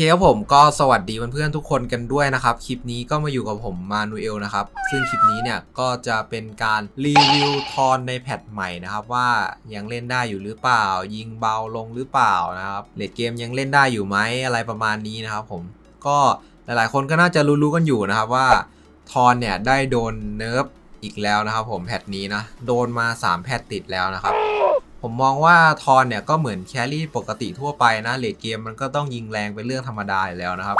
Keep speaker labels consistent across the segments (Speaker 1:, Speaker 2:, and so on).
Speaker 1: เคครับผมก็สวัสดีเพื่อนๆทุกคนกันด้วยนะครับ คลิปนี้ก็มาอยู่กับผมมานูเอลนะครับ ซึ่งคลิปนี้เนี่ยก็จะเป็นการรีวิวทอนในแพทใหม่นะครับ ว่ายังเล่นได้อยู่หรือเปล่า ยิงเบาลงหรือเปล่านะครับเลดเกมยังเล่นได้อยู่ไหมอะไรประมาณนี้นะครับผมก็หลายๆ คนก็น่าจะรู้ๆกันอยู่นะครับว่าทอนเนี่ยได้โดนเนิร์ฟอีกแล้วนะครับผมแพทนี้นะโดนมา 3 แพทติดแล้วนะครับ ผมมองว่าทอนเนี่ยก็เหมือนแครี่ปกติทั่วไปนะเลดเกมมันก็ต้องยิงแรงเป็นเรื่องธรรมดาอยู่แล้วนะครับ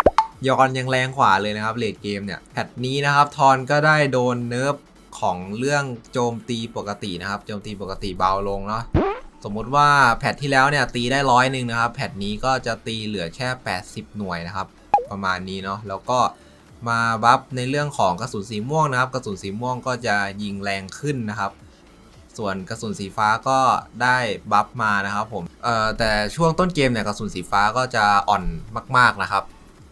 Speaker 1: ยอนยังแรงกว่าเลยนะครับเลดเกมเนี่ยแพทนี้นะครับทอนก็ได้โดนเนิร์ฟของเรื่องโจมตีปกตินะครับโจมตีปกติเบาลงเนาะสมมุติว่าแพทที่แล้วเนี่ยตีได้ร้อยหนึ่งนะครับแพทนี้ก็จะตีเหลือแค่ 80 หน่วยนะครับประมาณนี้เนาะแล้วก็มาบัฟในเรื่องของกระสุนสีม่วงนะครับ กระสุนสีม่วงก็จะยิงแรงขึ้นนะครับ ส่วนกระสุนสีฟ้าก็ได้บัฟมานะครับผมเอ่อแต่ช่วงต้นเกมเนี่ยกระสุนสีฟ้าก็จะอ่อนมาก ๆนะครับ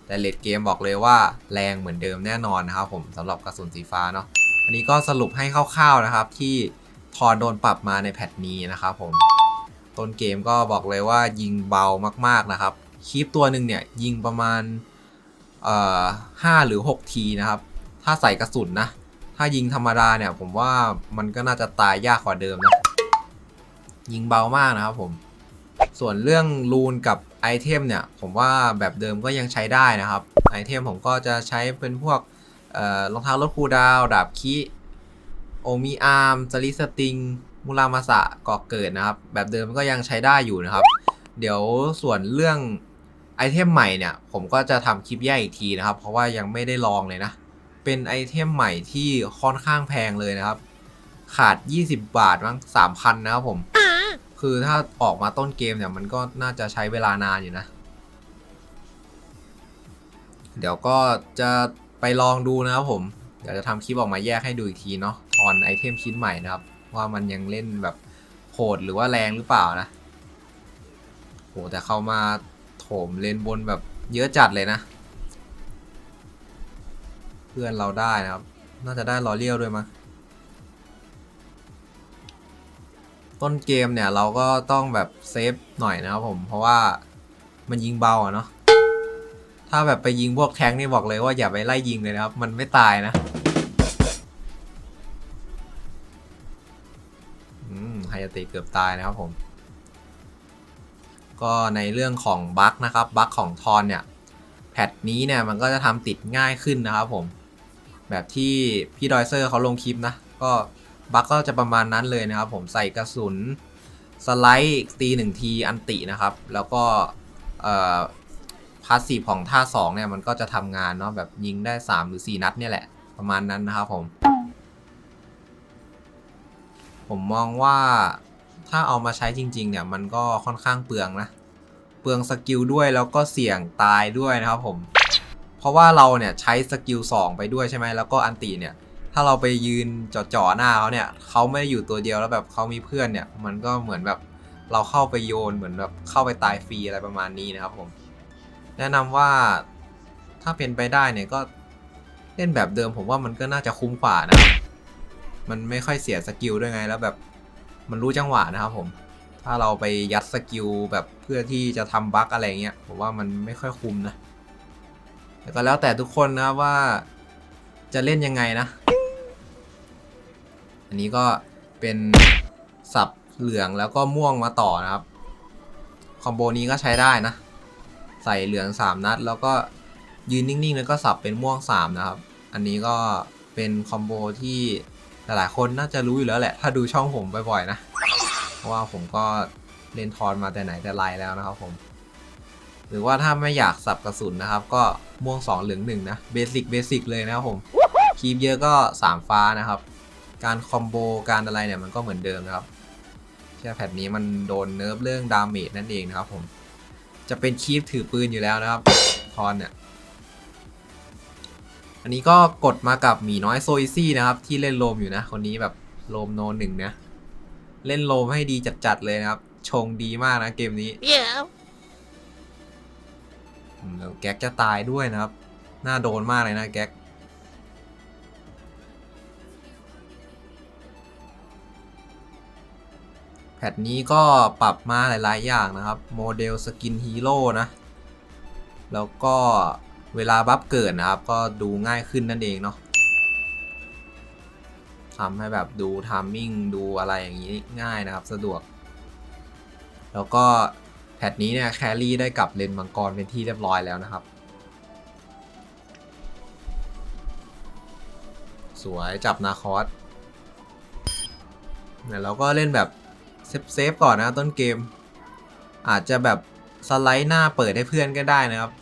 Speaker 1: แต่เลดเกมบอกเลยว่าแรงเหมือนเดิมแน่นอนนะครับผมสำหรับกระสุนสีฟ้าเนาะอันนี้ก็สรุปให้คร่าวๆนะครับที่ทอนโดนปรับมาในแพทนี้นะครับผมต้นเกมก็บอกเลยว่ายิงเบามากๆนะครับคีปตัวหนึ่งเนี่ยยิงประมาณเอ่อห้าหรือ 6 ทีนะครับ ถ้าใส่กระสุนนะ ถ้ายิงธรรมดาเนี่ย ผมว่ามันก็น่าจะตายยากกว่าเดิมนะ ยิงเบามากนะครับผม ส่วนเรื่องรูนกับไอเทมเนี่ย ผมว่าแบบเดิมก็ยังใช้ได้นะครับ ไอเทมผมก็จะใช้เป็นพวกรองเท้าลดคูดาว ดาบคิโอมิอาร์มสลิสติง มูรามาสะก่อเกิดนะครับ แบบเดิมก็ยังใช้ได้อยู่นะครับ เดี๋ยวส่วนเรื่องไอเทมใหม่เนี่ย ผมก็จะทำคลิปแยกอีกทีนะครับ เพราะว่ายังไม่ได้ลองเลยนะ เป็นไอเทมใหม่ที่ค่อนข้างแพงเลยนะครับ ขาด 20 บาทมั้ง3,000นะครับผม คือถ้าออกมาต้นเกมเนี่ยมันก็น่าจะใช้เวลานานอยู่นะ เดี๋ยวก็จะไปลองดูนะครับผม เดี๋ยวจะทำคลิปออกมาแยกให้ดูอีกทีเนาะทอนไอเทมชิ้นใหม่นะครับ ว่ามันยังเล่นแบบโหดหรือว่าแรงหรือเปล่านะโหแต่เข้ามาโถมเลนบนแบบเยอะจัดเลยนะ พื่อนเราได้นะครับ น่าจะได้ลอเลียวด้วยมั้งต้นเกมเนี่ยเราก็ต้องแบบเซฟหน่อยนะครับผม เพราะว่ามันยิงเบาอะเนาะ ถ้าแบบไปยิงพวกแทงนี่บอกเลยว่าอย่าไปไล่ยิงเลยนะครับ มันไม่ตายนะอืมไฮยาตะเกือบตายนะครับผม ก็ในเรื่องของบั๊กนะครับ บั๊กของทอนเนี่ย แพทนี้เนี่ยมันก็จะทำติดง่ายขึ้นนะครับผม แบบที่พี่ดอยเซอร์เขาลงคลิปนะ ก็บั๊กก็จะประมาณนั้นเลยนะครับ ผมใส่กระสุนสไลด์ตีหนึ่งทีอันตินะครับ แล้วก็พาสซีฟของท่า2เนี่ยมันก็จะทำงานเนาะแบบยิงได้ 3 หรือ 4 นัดเนี่ยแหละ ประมาณนั้นนะครับผม ผมมองว่าถ้าเอามาใช้จริง ๆ เนี่ยมันก็ค่อนข้างเปลืองนะ เปลืองสกิลด้วยแล้วก็เสี่ยงตายด้วยนะครับผม เพราะว่าเราเนี่ยใช้สกิล2ไปด้วยใช่ไหมแล้วก็อันติเนี่ย ถ้าเราไปยืนจ่อๆหน้าเขาเนี่ยเขาไม่ได้อยู่ตัวเดียวแล้วแบบเขามีเพื่อนเนี่ย มันก็เหมือนแบบเราเข้าไปโยนเหมือนแบบเข้าไปตายฟรีอะไรประมาณนี้นะครับผม แนะนำว่าถ้าเป็นไปได้เนี่ยก็เล่นแบบเดิมผมว่ามันก็น่าจะคุ้มกว่านะ มันไม่ค่อยเสียสกิลด้วยไงแล้วแบบมันรู้จังหวะนะครับผม ถ้าเราไปยัดสกิลแบบเพื่อที่จะทำบั๊กอะไรเงี้ยผมว่ามันไม่ค่อยคุ้มนะ แต่ก็แล้วแต่ทุกคนนะว่าจะเล่นยังไงนะ อันนี้ก็เป็นสับเหลืองแล้วก็ม่วงมาต่อนะครับ คอมโบนี้ก็ใช้ได้นะ ใส่เหลือง 3 นัด แล้วก็ยืนนิ่งๆ แล้วก็สับเป็นม่วง 3 นะครับ อันนี้ก็เป็นคอมโบที่หลายๆคนน่าจะรู้อยู่แล้วแหละ ถ้าดูช่องผมบ่อยๆนะ เพราะว่าผมก็เล่นทอนมาแต่ไหนแต่ไรแล้วนะครับผม หรือว่าถ้าไม่อยากสับกระสุนนะครับ ก็ม่วง 2 เหลือง1นะเบสิกเบสิกเลยนะครับผมคีบเยอะก็ 3 ฟ้านะครับ การคอมโบการอะไรเนี่ยมันก็เหมือนเดิมนะครับแค่แพทนี้มันโดนเนิร์ฟเรื่องดาเมจนั่นเองนะครับผมจะเป็นคีฟถือปืนอยู่แล้วนะครับทอนเนี่ยอันนี้ก็กดมากับหมีน้อยโซอิซี่นะครับ ที่เล่นโลมอยู่นะ คนนี้แบบโลมโนหนึ่งนะ เล่นโลมให้ดีจัดๆเลยนะครับ ชงดีมากนะเกมนี้
Speaker 2: Yeah.
Speaker 1: แล้วแก๊กจะตายด้วยนะครับ น่าโดนมากเลยนะแก๊กแพทนี้ก็ปรับมาหลาย ๆ อย่างนะครับ โมเดลสกินฮีโร่นะ แล้วก็เวลาบัฟเกิดนะครับ ก็ดูง่ายขึ้นนั่นเองเนาะทำให้แบบดูทามมิ่งดูอะไรอย่างนี้ง่ายนะครับ สะดวก แล้วก็ แพทนี้เนี่ยแครี่ได้กลับเลนมังกรเป็นที่เรียบร้อยแล้วนะครับ สวยจับนาคอสเนี่ยเราก็เล่นแบบเซฟเซฟๆก่อนนะต้นเกม อาจจะแบบสไลด์หน้าเปิดให้เพื่อนก็ได้นะครับ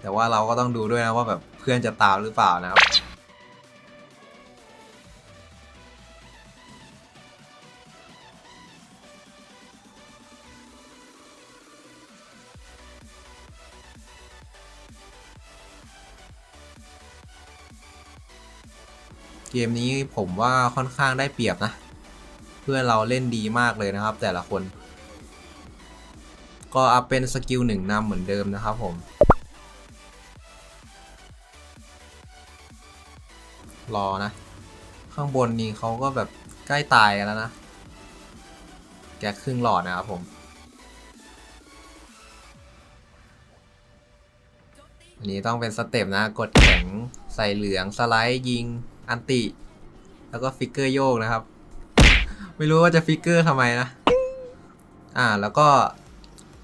Speaker 1: แต่ว่าเราก็ต้องดูด้วยนะว่าแบบเพื่อนจะตามหรือเปล่านะครับ เกมนี้ผมว่าค่อนข้างได้เปรียบนะ เพื่อนเราเล่นดีมากเลยนะครับ แต่ละคน ก็อัพเป็นสกิลหนึ่งนำเหมือนเดิมนะครับผมรอนะ ข้างบนนี่เขาก็แบบใกล้ตายกันแล้วนะ แกครึ่งหลอดนะครับผม อันนี้ต้องเป็นสเต็ปนะ กดแข็งใส่เหลืองสไลด์ยิง อันติ แล้วก็ฟิกเกอร์โยกนะครับ ไม่รู้ว่าจะฟิกเกอร์ทำไมนะ อ่าแล้วก็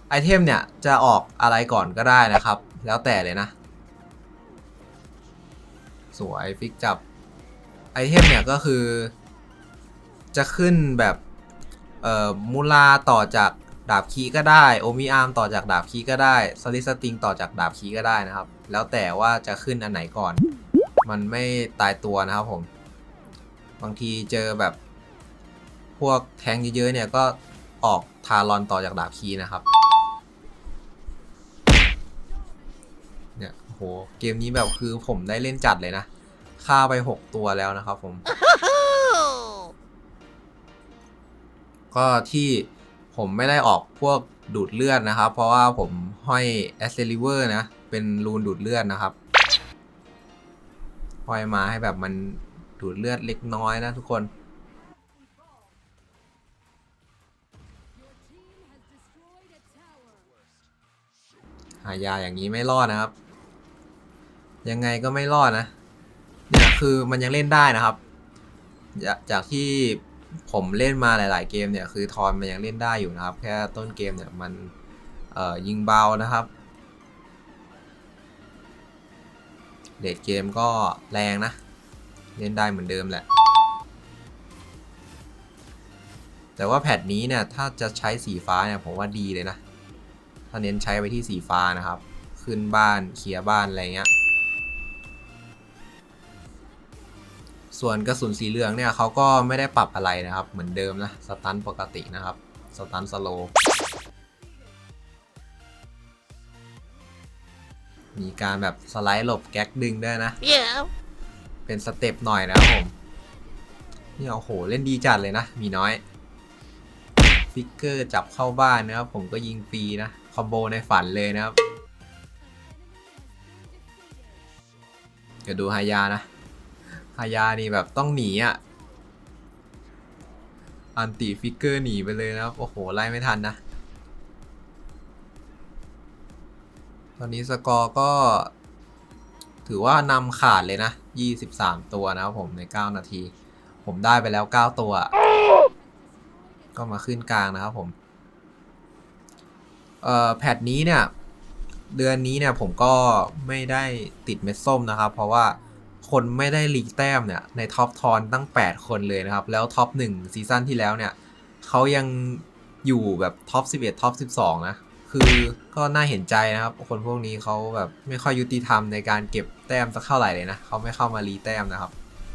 Speaker 1: ไอเทมเนี่ยจะออกอะไรก่อนก็ได้นะครับ แล้วแต่เลยนะ สวยฟิกจับไอเทมเนี่ยก็คือ จะขึ้นแบบเอ่อมูลาต่อจากดาบคีก็ได้โอมิอาร์มต่อจากดาบคีก็ได้สลิสติงต่อจากดาบคีก็ได้นะครับ แล้วแต่ว่าจะขึ้นอันไหนก่อน มันไม่ตายตัวนะครับผม บางทีเจอแบบพวกแทงเยอะๆเนี่ยก็ออกทารอนต่อจากดาบคีนะครับ เนี่ยโหเกมนี้แบบคือผมได้เล่นจัดเลยนะฆ่าไป 6 ตัวแล้วนะครับผม ก็ที่ผมไม่ได้ออกพวกดูดเลือดนะครับ เพราะว่าผมห้อย a s c e l i v e r นะ เป็นรูนดูดเลือดนะครับ ห้อยมาให้แบบมันดูดเลือดเล็กน้อยนะทุกคนหายาอย่างนี้ไม่รอดนะครับ ยังไงก็ไม่รอดนะเนี่ยคือมันยังเล่นได้นะครับ จากที่ผมเล่นมาหลาย ๆ เกมเนี่ยคือทอนมันยังเล่นได้อยู่นะครับ แค่ต้นเกมเนี่ยมันยิงเบานะครับ เลดเกมก็แรงนะ เล่นได้เหมือนเดิมแหละ แต่ว่าแพทนี้เนี่ย ถ้าจะใช้สีฟ้าเนี่ย ผมว่าดีเลยนะ ถ้าเน้นใช้ไปที่สีฟ้านะครับ ขึ้นบ้านเคลียร์บ้าน อะไรเงี้ย ส่วนกระสุนสีเหลืองเนี่ยเขาก็ไม่ได้ปรับอะไรนะครับ เหมือนเดิมนะ สตันปกตินะครับ สตันสโล มีการแบบสไลด์หลบแก๊กดึงด้วยนะ
Speaker 2: Yeah.
Speaker 1: เป็นสเต็ปหน่อยนะครับผมนี่โอ้โห เล่นดีจัดเลยนะ มีน้อย ฟิกเกอร์จับเข้าบ้านนะครับผมก็ยิงฟรีนะ คอมโบในฝันเลยนะครับ เดี๋ยวดูฮายานะ ฮายานี่แบบต้องหนีอะ อันติฟิกเกอร์หนีไปเลยนะครับ โอ้โห ไล่ไม่ทันนะ ตอนนี้สกอร์ก็ ถือว่านำขาดเลยนะ 23 ตัวนะครับผมใน 9 นาที ผมได้ไปแล้ว 9 ตัว ก็มาขึ้นกลางนะครับผมเอ่อแพทนี้เนี่ย เดือนนี้เนี่ยผมก็ไม่ได้ติดเม็ดส้มนะครับ เพราะว่าคนไม่ได้ลีกแต้มเนี่ย ในท็อปทอนตั้ง 8 คนเลยนะครับ แล้วท็อป1ซีซั่นที่แล้วเนี่ยเขายังอยู่แบบท็อป11ท็อป12 นะ คือก็น่าเห็นใจนะครับ คนพวกนี้เขาแบบไม่ค่อยยุติธรรมในการเก็บแต้มสักเท่าไหร่เลยนะเขาไม่เข้ามารีแต้มนะครับ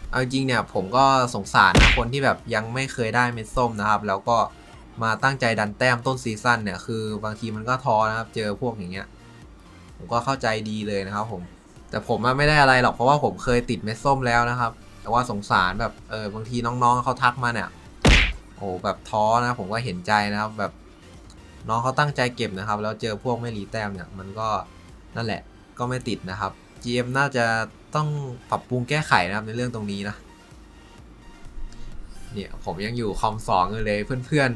Speaker 1: เอาจริงเนี่ยผมก็สงสารนะคนที่แบบยังไม่เคยได้เม็ดส้มนะครับ แล้วก็มาตั้งใจดันแต้มต้นซีซั่นเนี่ยคือบางทีมันก็ท้อนะครับ เจอพวกอย่างเงี้ย ผมก็เข้าใจดีเลยนะครับ ผม แต่ผมไม่ได้อะไรหรอกเพราะว่าผมเคยติดเม็ดส้มแล้วนะครับ แต่ว่าสงสารแบบเออบางทีน้องๆเขาทักมาเนี่ยโอ้แบบท้อนะผมก็เห็นใจนะครับแบบ น้องเขาตั้งใจเก็บนะครับ แล้วเจอพวกไม่รีแต้มเนี่ยมันก็นั่นแหละก็ไม่ติดนะครับ GM น่าจะต้องปรับปรุงแก้ไขนะครับในเรื่องตรงนี้นะเนี่ยผมยังอยู่คอมสองอยู่เลยเพื่อน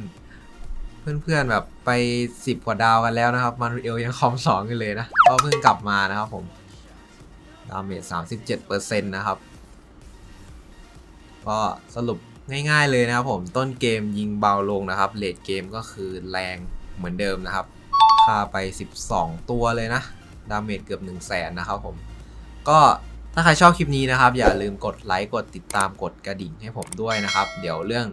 Speaker 1: ๆเพื่อนๆแบบไป 10 กว่าดาวกันแล้วนะครับมานูเอลยังคอมสองกันเลยนะก็เพิ่งกลับมานะครับผมดาเมจ37%นะครับ ก็สรุปง่ายๆเลยนะครับผมต้นเกมยิงเบาลงนะครับเลดเกมก็คือแรง เหมือนเดิมนะครับค่าไป 12 ตัวเลยนะ ดาเมจเกือบ 1 0 0 0 0แสนนะครับผม ก็ถ้าใครชอบคลิปนี้นะครับ อย่าลืมกดไลค์กดติดตามกดกระดิ่งให้ผมด้วยนะครับ เดี๋ยวเรื่อง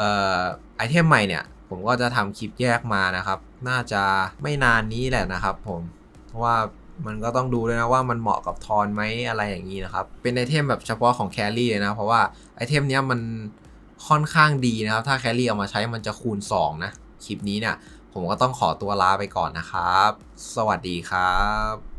Speaker 1: ออไอเทมใหม่เนี่ย ผมก็จะทำคลิปแยกมานะครับ น่าจะไม่นานนี้แหละนะครับผม เพราะว่ามันก็ต้องดูด้วยนะว่ามันเหมาะกับทอนไหมอะไรอย่างนี้นะครับ เป็นไอเทมแบบเฉพาะของแครี่เลยนะ เพราะว่าไอเทมเนี้ยมันค่อนข้างดีนะครับ ถ้าแครี่เอามาใช้มันจะคูณ 2 นะ คลิปนี้เนี่ย ผมก็ต้องขอตัวลาไปก่อนนะครับ สวัสดีครับ